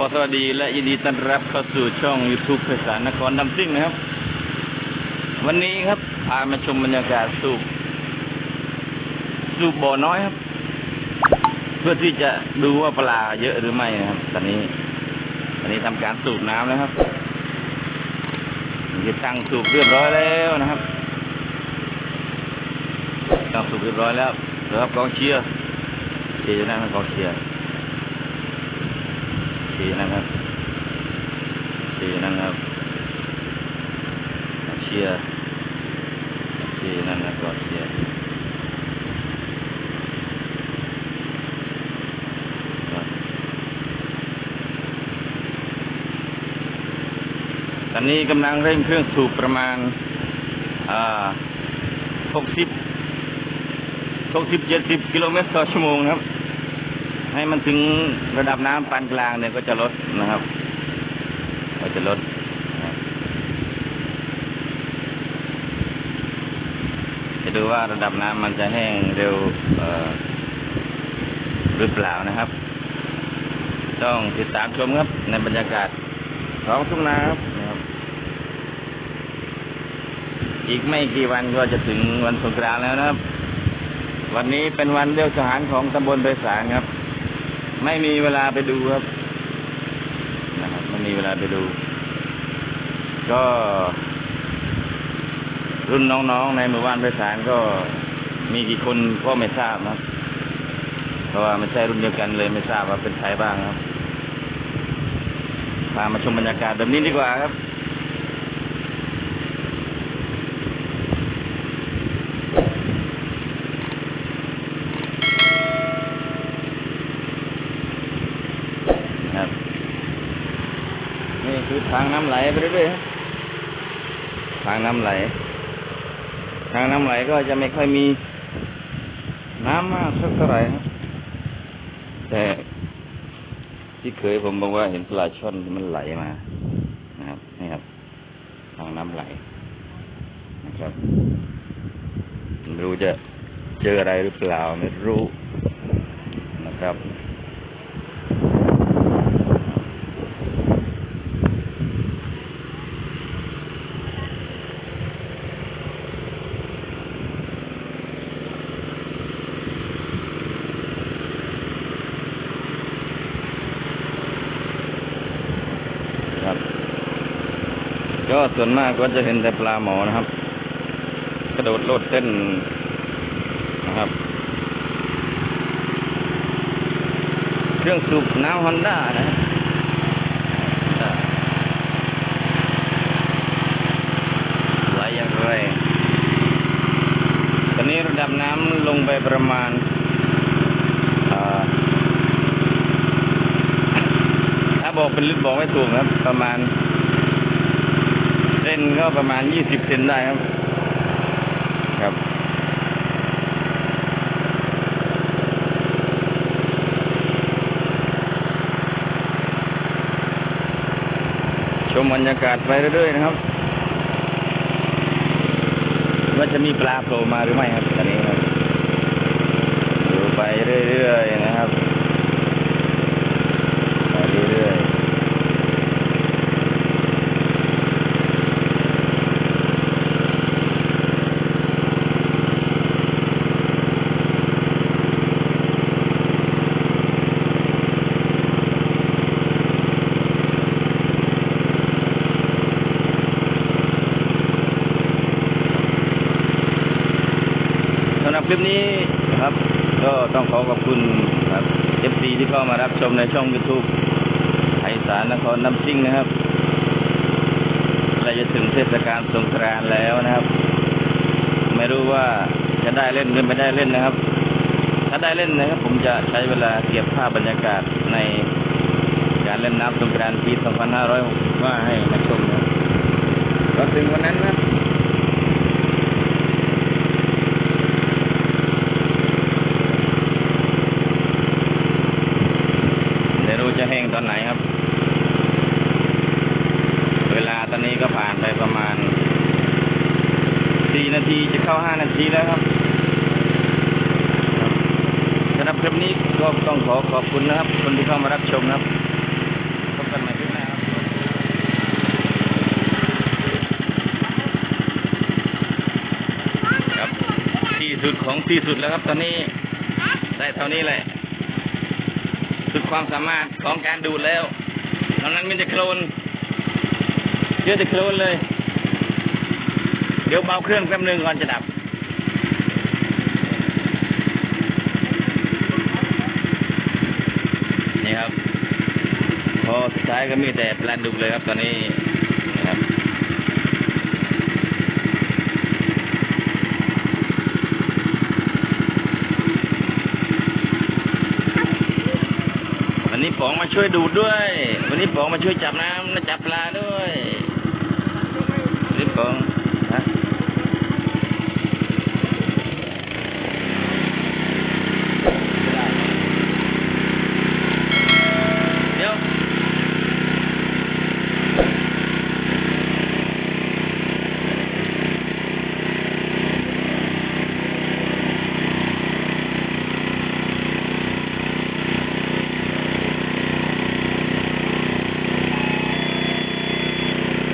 ขอสวัสดีและยินดีต้อนรับเข้าสู่ช่อง YouTube ภาษานครนำซิ่งนะครับ วันนี้ครับพามาชมบรรยากาศสูบสูบบ่อน้อยครับ เพื่อที่จะดูว่าปลาเยอะหรือไม่นะครับ ตอนนี้ตอนนี้ทำการสูบน้ำแล้วครับจะตั้งสูบเรียบร้อยแล้วนะครับตั้งสูบเรียบร้อยแล้วเดี๋ยวครับกองเชียร์เชียร์อยู่นั่นครับกองเชียร์ สีนะครับ สีนะครับเชียร์สีนั่นนะก็เชียร์ตอนนี้กำลังเร่งเครื่องสูบประมาณอ่าหกสิบหกสิบเจ็ดสิบกิโลเมตรต่อชั่วโมงครับ ให้มันถึงระดับน้ำปานกลางเนี่ยก็จะลดนะครับ ก็จะลดจะดูว่าระดับน้ำมันจะแห้งเร็วหรือเปล่านะครับ ต้องติดตามชมครับในบรรยากาศท้องทุ่งนาครับอีกไม่กี่วันก็จะถึงวันสงกรานต์แล้วนะครับ วันนี้เป็นวันเลี้ยวทหารของตำบลไพศาลครับ ไม่มีเวลาไปดูครับนะครับ ไม่มีเวลาไปดู ก็ รุ่นน้องๆในหมู่บ้านไปสานก็มีกี่คนก็ไม่ทราบนะเพราะว่าไม่ใช่รุ่นเดียวกันเลยไม่ทราบว่าเป็นใครบ้างครับพามาชมบรรยากาศแบบนี้ดีกว่าครับนี่คือทาง น้ำไหลไปเรื่อยๆทางน้ำไหล ทางน้ำไหลก็จะไม่ค่อยมีน้ำมากสักเท่าไหร่ครับแต่ที่เคยผมบอกว่าเห็นปลาช่อนมันไหลมานะครับนี่ครับ ทางน้ำไหลนะครับไม่รู้จะเจออะไรหรือเปล่าไม่รู้นะครับ ก็ส่วนมากก็จะเห็นแต่ปลาหมอนะครับ กระโดดโลดเต้นนะครับ เครื่องสูบน้ำฮอนด้านะรับไหลอย่างไรตอนนี้ระดับน้ำลงไปประมาณถ้าบอกเป็นลิตรบอกไม่ถูกครับ ประมาณ นก็ประมาณยี่สิบเซนได้ครับ ครับ ชมบรรยากาศไปเรื่อยๆนะครับ ว่าจะมีปลาโผล่มาหรือไม่ครับตอนนี้ครับดูไปเรื่อยๆนะครับ ไปเรื่อยๆสำหรับ คลิปนี้นะครับ ก็ต้องขอขอบคุณครับ FC ที่เข้ามารับชมในช่อง YouTube ไอสารนครน้ำซิ่งนะครับเราจะถึงเทศกาลสงกรานต์แล้วนะครับ ไม่รู้ว่าจะได้เล่นหรือไม่ได้เล่นนะครับ ถ้าได้เล่นนะครับ ผมจะใช้เวลาเก็บภาพบรรยากาศในการเล่นน้ำสงกรานต์ปี 2565 ให้มาชมนะครับก็ถึงวันนั้นนะ ห้านาทีแล้วครับสำหรับคลิปนี้ก็ต้องขอขอบคุณนะครับ คนที่เข้ามารับชมนะครับพบกันใหม่คลิปหน้าครับครับที่สุดของที่สุดแล้วครับ ตอนนี้ได้เท่านี้เลยสุดความสามารถของการดูดแล้วตอนนั้นมันจะโคลนเยอะจะโคลนเลย เดี๋ยวเบาเครื่องแป๊บนึงก่อนจะดับ นี่ครับ พอสุดท้ายก็มีแต่ปลาดุกเลยครับตอนนี้นะครับวันนี้ป๋องมาช่วยดูดด้วย วันนี้ป๋องมาช่วยจับน้ำและจับปลาด้วยวันนี่ป๋องฮะเดี๋ยว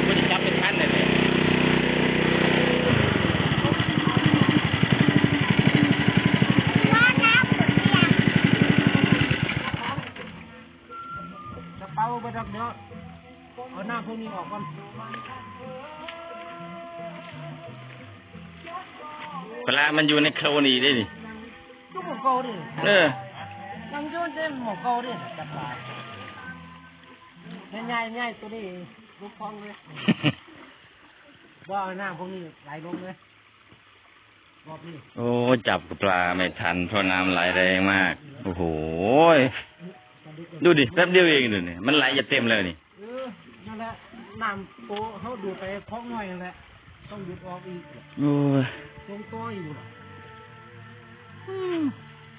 มันจะจับเป็นพันเลยเนี่ย ก ระเป๋าไปดักเดี๋ยวเอาหน้าพวกนี้ออกก่อนปลามันอยู่ในโคลนอีกด้วยนี่ทุกหมวกเก่าดิเออยังอยืนเต้นหมวกเก่าดิจับปลาง่ายๆง่ายตัวนี้ลูกฟองเลยว่าเอาหน้าพวกนี้ไหลลงเลยรอบนี้โอ้จับปลาไม่ทันเพราะน้ำไหลแรงมาก โอ้โหย ดูดิแป๊บเดียวเองดูนี่มันไหลจะเต็มเลยนี่เออนั่นแหละน้ำโตเขาดูดไปคล้องน้อยนั่นแหละต้องดูดออกอีกโอ้ยตรงตัวอยู่น่ะ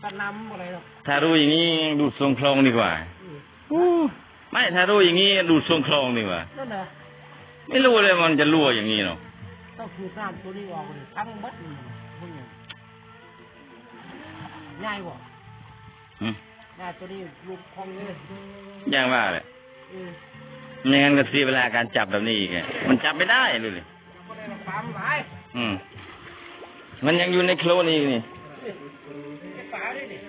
ตัดน้ำอะไรหรอกถ้ารู้อย่างนี้ดูดทรงคลองดีกว่าอืมไม่ถ้ารู้อย่างนี้ดูดทรงคลองดีกว่านั่นแหละไม่รู้เลยมันจะรั่วอย่างนี้เนาะต้องขูดน้ำตัวนี้ออกเลยทั้งหมดนี่พวกนี้ง่ายกว่า อืมง่ายตัวนี้ลูกคลองเลยอย่างว่าเลยเออไม่งั้นก็เสียเวลาการจับแบบนี้อีกไงมันจับไม่ได้เลย ก็ได้ละปั๊มหลายอืม มันยังอยู่ในโคลนอีกนี่ ไอ้ปลาด้วยนี่